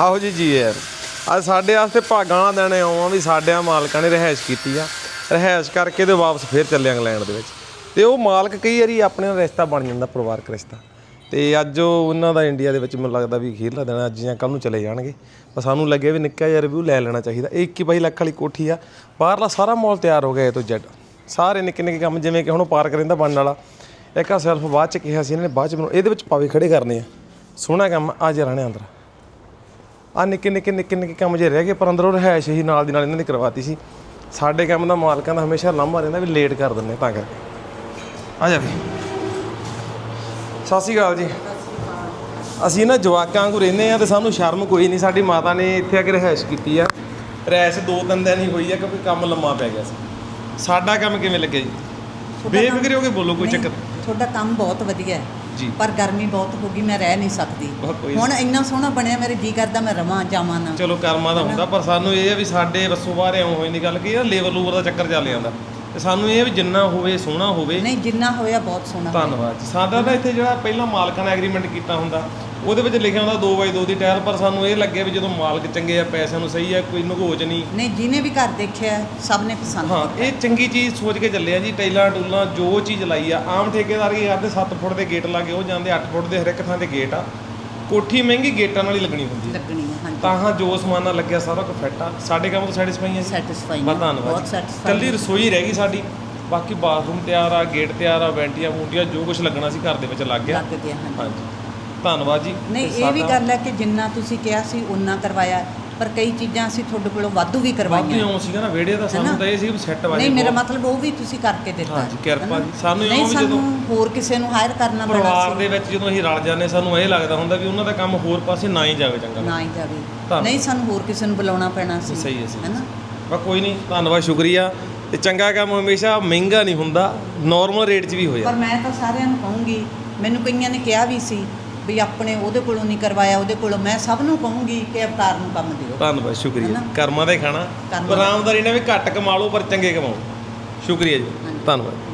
ਆਹੋ ਜੀ ਜੀ ਯਾਰ। ਅੱਜ ਸਾਡੇ ਵਾਸਤੇ ਭਾਗਾਂ ਵਾਲਾ ਦਿਨ ਆਉਂ ਆ ਵੀ ਸਾਡਿਆਂ ਮਾਲਕਾਂ ਨੇ ਰਹਿائش ਕੀਤੀ ਆ। ਰਹਿائش ਕਰਕੇ ਤੇ ਵਾਪਸ ਫੇਰ ਚੱਲੇ ਇੰਗਲੈਂਡ ਦੇ ਵਿੱਚ। ਤੇ ਉਹ ਮਾਲਕ ਕਈ ਵਾਰੀ ਆਪਣੇ ਨਾਲ ਰਿਸ਼ਤਾ ਬਣ ਜਾਂਦਾ, ਪਰਿਵਾਰਕ ਰਿਸ਼ਤਾ। ਤੇ ਅੱਜ ਉਹ ਉਹਨਾਂ ਦਾ ਇੰਡੀਆ ਦੇ ਵਿੱਚ ਮੈਨੂੰ ਲੱਗਦਾ ਵੀ ਖੇਲਦਾ ਦੇਣਾ ਅੱਜ ਜਾਂ ਕੱਲ ਨੂੰ ਚਲੇ ਜਾਣਗੇ। ਪਰ ਸਾਨੂੰ ਲੱਗਿਆ ਵੀ ਨਿੱਕਾ ਜਿਹਾ ਰਿਵਿਊ ਲੈ ਲੈਣਾ ਚਾਹੀਦਾ। ਇਹ 21 ਲੱਖ ਵਾਲੀ ਕੋਠੀ ਆ। ਬਾਹਰਲਾ ਸਾਰਾ ਮਾਲ ਤਿਆਰ ਹੋ ਗਿਆ ਇਹ ਤੋਂ ਜੈਡ ਸਾਰੇ ਨਿੱਕੇ ਨਿੱਕੇ ਕੰਮ, ਜਿਵੇਂ ਕਿ ਹੁਣ ਉਹ ਪਾਰਕ ਰਹਿੰਦਾ ਬਣਨ ਵਾਲਾ। ਇੱਕ ਆ ਸੈਲਫ ਬਾਅਦ ਚ ਕਿਹਾ ਸੀ ਇਹਨਾਂ ਨੇ, ਬਾਅਦ ਚ ਮੈਨੂੰ ਇਹਦੇ ਵਿੱਚ ਪਾਵੇ ਖੜੇ ਕਰਨੇ ਆ। ਸੋਹਣਾ ਕੰਮ, ਆ ਜਾ ਰਹਿਣੇ ਅੰਦਰ ਆ ਨਿੱਕੇ ਨਿੱਕੇ ਨਿੱਕੇ ਨਿੱਕੇ ਕੰਮ ਜੇ ਰਹਿ ਗਏ ਪਰ ਅੰਦਰੋਂ ਰਹਿائش ਹੀ ਨਾਲ ਦੀ ਨਾਲ ਇਹਨਾਂ ਨੇ ਕਰਵਾਤੀ ਸੀ। ਸਾਡੇ ਕੰਮ ਦਾ ਮਾਲਕਾਂ ਦਾ ਹਮੇਸ਼ਾ ਲਾਂਭਾ ਰਹਿੰਦਾ ਵੀ ਲੇਟ ਕਰ ਦਿੰਦੇ ਤਾਂ ਕਰਕੇ। ਆ ਜਾ ਵੀ। ਸਤਿ ਸ਼੍ਰੀ ਜੀ। ਅਸੀਂ ਨਾ ਜਵਾਕਾਂ ਵਾਂਗੂ ਰਹਿੰਦੇ ਆ ਤੇ ਸਾਨੂੰ ਸ਼ਰਮ ਕੋਈ ਨਹੀਂ ਸਾਡੀ ਮਾਤਾ ਨੇ ਇੱਥੇ ਆ ਕੇ ਰਹਿائش ਕੀਤੀ ਆ। ਰੈਸ ਦੋ ਤਿੰਨ ਦਿਨ ਹੀ ਹੋਈ ਆ ਕਿਉਂਕਿ ਕੰਮ ਲੰਮਾ ਪੈ ਗਿਆ ਸੀ। ਸਾਡਾ ਕੰਮ ਕਿਵੇਂ ਲੱਗਿਆ ਜੀ? ਬੇਫਿਕਰ ਹੋ ਕੇ ਬੋਲੋ ਕੋਈ ਚੱਕਰ ਤੁਹਾਡਾ ਕੰਮ ਬਹੁਤ ਵਧੀਆ ਹੈ। ਜੀ। ਪਰ ਗਰਮੀ ਬਹੁਤ ਹੋ ਗਈ ਮੈਂ ਰਹਿ ਨਹੀਂ ਸਕਦੀ। ਬਹੁਤ ਕੋਈ ਹੁਣ ਇੰਨਾ ਸੋਹਣਾ ਬਣਿਆ ਮੇਰੇ ਜੀ ਕਰਦਾ ਮੈਂ ਰਵਾਂ ਜਾਵਾਂ ਨਾ। ਚਲੋ ਕਰਮਾਂ ਦਾ ਹੁੰਦਾ ਪਰ ਸਾਨੂੰ ਇਹ ਆ ਵੀ ਸਾਡੇ ਵੱਸੋਂ ਬਾਹਰ ਇਉਂ ਹੋਈ ਦੀ ਗੱਲ ਕਿ ਇਹ ਲੇਬਰ ਲੂਬਰ ਦਾ ਚੱਕਰ ਚੱਲ ਜਾਂਦਾ। ਤੇ ਸਾਨੂੰ ਇਹ ਵੀ ਜਿੰਨਾ ਹੋਵੇ ਸੋਹਣਾ ਹੋਵੇ। ਨਹੀਂ ਜਿੰਨਾ ਹੋਇਆ ਬਹੁਤ ਸੋਹਣਾ। ਧੰਨਵਾਦ ਜੀ। ਸਾਡਾ ਤਾਂ ਇੱਥੇ ਜਿਹੜਾ ਪਹਿਲਾਂ ਮਾਲਕਾਂ ਨੇ ਐਗਰੀਮੈਂਟ ਕੀਤਾ ਹੁੰਦਾ ਉਹਦੇ ਵਿੱਚ ਲਿਖਿਆ ਹੁੰਦਾ 2x2 ਦੀ ਟਾਇਰ ਪਰ ਸਾਨੂੰ ਇਹ ਲੱਗਿਆ ਵੀ ਜਦੋਂ ਮਾਲਕ ਚੰਗੇ ਆ ਪੈਸਿਆਂ ਨੂੰ ਸਹੀ ਆ ਕੋਈ ਨਗੋਚ ਨਹੀਂ। ਨਹੀਂ ਜਿਹਨੇ ਵੀ ਘਰ ਦੇਖਿਆ ਸਭ ਨੇ ਪਸੰਦ ਹਾਂ ਇਹ ਚੰਗੀ ਚੀਜ਼ ਸੋਚ ਕੇ ਚੱਲੇ ਆ ਜੀ ਟੈਲਾਂ ਟੂਲਾਂ ਜੋ ਚੀਜ਼ ਲਾਈ ਆ ਆਮ ਠੇਕੇਦਾਰ ਕੀ ਕਰਦੇ 7 ਫੁੱਟ ਦੇ ਗੇਟ ਲਾ ਕੇ ਉਹ ਜਾਂਦੇ 8 ਫੁੱਟ ਦੇ ਹਰ ਇੱਕ ਥਾਂ ਤੇ ਗੇਟ ਆ। ਕੋਠੀ ਮਹਿੰਗੀ ਗੇਟਾਂ ਨਾਲ ਹੀ ਲੱਗਣੀ ਹੁੰਦੀ ਲੱਗਣੀ ਹੈ ਹਾਂਜੀ। ਤਾਂ ਹਾਂ ਜੋ ਸਮਾਨ ਨਾਲ ਲੱਗਿਆ ਸਾਰਾ ਕੁਝ ਫਿੱਟ ਆ। ਸਾਡੇ ਕੰਮ ਤੋਂ ਸੈਟੀਸਫਾਈ ਜੀ। ਸੈਟੀਸਫਾਈ ਬਹੁਤ ਧੰਨਵਾਦ ਬਹੁਤ। ਸੈਟੀਸਫਾਈ ਕੱਲੀ ਰਸੋਈ ਰਹਿ ਗਈ ਸਾਡੀ। ਬਾਕੀ ਬਾਥਰੂਮ ਤਿਆਰ ਆ ਗੇਟ ਤਿਆਰ ਆ ਵੈਂਟੀਆਂ ਵੂੰਟੀਆਂ ਜੋ ਕੁਝ ਲੱਗਣਾ ਸੀ ਘਰ ਦੇ ਵਿੱਚ ਲੱਗ ਗਿਆ। ਲੱਗ ਗਿਆ ਹਾਂਜੀ। ਹਾਂਜੀ। ਧੰਨਵਾਦ ਜੀ। ਨਹੀਂ ਇਹ ਵੀ ਗੱਲ ਹੈ ਕਿ ਜਿੰਨਾ ਤੁਸੀਂ ਕਿਹਾ ਸੀ ਉਨਾ ਕਰਵਾਇਆ। ਪਰ ਕਈ ਚੀਜ਼ਾਂ ਅਸੀਂ ਤੁਹਾਡੇ ਕੋਲੋਂ ਵਾਧੂ ਵੀ ਕਰਵਾਈਆਂ ਆਉਂ ਸੀਗਾ ਨਾ ਵਿਹੜੇ ਦਾ ਸਾਨੂੰ? ਤਾਂ ਇਹ ਸੀ ਵੀ ਸੈੱਟ ਵਾਜੇ ਨਹੀਂ ਮੇਰਾ ਮਤਲਬ ਉਹ ਵੀ ਤੁਸੀਂ ਕਰਕੇ ਦਿੱਤਾ ਹਾਂਜੀ, ਕਿਰਪਾ? ਜੀ। ਸਾਨੂੰ ਇਉਂ ਨਹੀਂ ਵੀ ਸਾਨੂੰ ਜਦੋਂ- ਹੋਰ ਕਿਸੇ ਨੂੰ ਹਾਇਰ ਕਰਨਾ ਪੈਣਾ ਪਰਿਵਾਰ ਸੀ ਦੇ ਵਿੱਚ ਜਦੋਂ ਅਸੀਂ ਰਲ ਜਾਂਦੇ ਸਾਨੂੰ ਇਹ ਲੱਗਦਾ ਹੁੰਦਾ ਵੀ ਉਹਨਾਂ ਦਾ ਕੰਮ ਹੋਰ ਪਾਸੇ ਨਾ ਹੀ ਜਾਵੇ ਚੰਗਾ ਨਾ ਹੀ ਜਾਵੇ। ਨਹੀਂ ਸਾਨੂੰ ਹੋਰ ਕਿਸੇ ਨੂੰ ਬੁਲਾਉਣਾ ਪੈਣਾ ਸੀ ਸਹੀ ਹੈ, ਸਹੀ ਹੈ। ਹੈਨਾ ਬਾ ਕੋਈ ਨਹੀਂ ਧੰਨਵਾਦ ਸ਼ੁਕਰੀਆ ਤੇ ਚੰਗਾ ਕੰਮ ਹਮੇਸ਼ਾ ਮਹਿੰਗਾ ਨਹੀਂ ਹੁੰਦਾ ਨਾਰਮਲ ਰੇਟ 'ਚ ਵੀ ਹੋ ਪਰ ਜਾਂਦਾ ਮੈਂ ਤਾਂ ਸਾਰਿਆਂ ਨੂੰ ਕਹੂੰਗੀ ਮੈਨੂੰ ਕਈਆਂ ਨੇ ਕਿਹਾ ਵੀ ਸੀ ਵੀ ਆਪਣੇ ਉਹਦੇ ਕੋਲੋਂ ਨਹੀਂ ਕਰਵਾਇਆ ਉਹਦੇ ਕੋਲੋਂ ਮੈਂ ਸਭ ਨੂੰ ਕਹੂੰਗੀ ਕਿ ਅਵਤਾਰ ਨੂੰ ਕੰਮ ਦਿਓ। ਧੰਨਵਾਦ ਸ਼ੁਕਰੀਆ? ਕਰਮਾਂ ਦਾ ਖਾਣਾ। ਪਰ ਨਾਲ ਵੀ ਘੱਟ ਕਮਾ ਲਓ ਪਰ ਚੰਗੇ ਕਮਾਓ। ਸ਼ੁਕਰੀਆ ਜੀ। ਧੰਨਵਾਦ।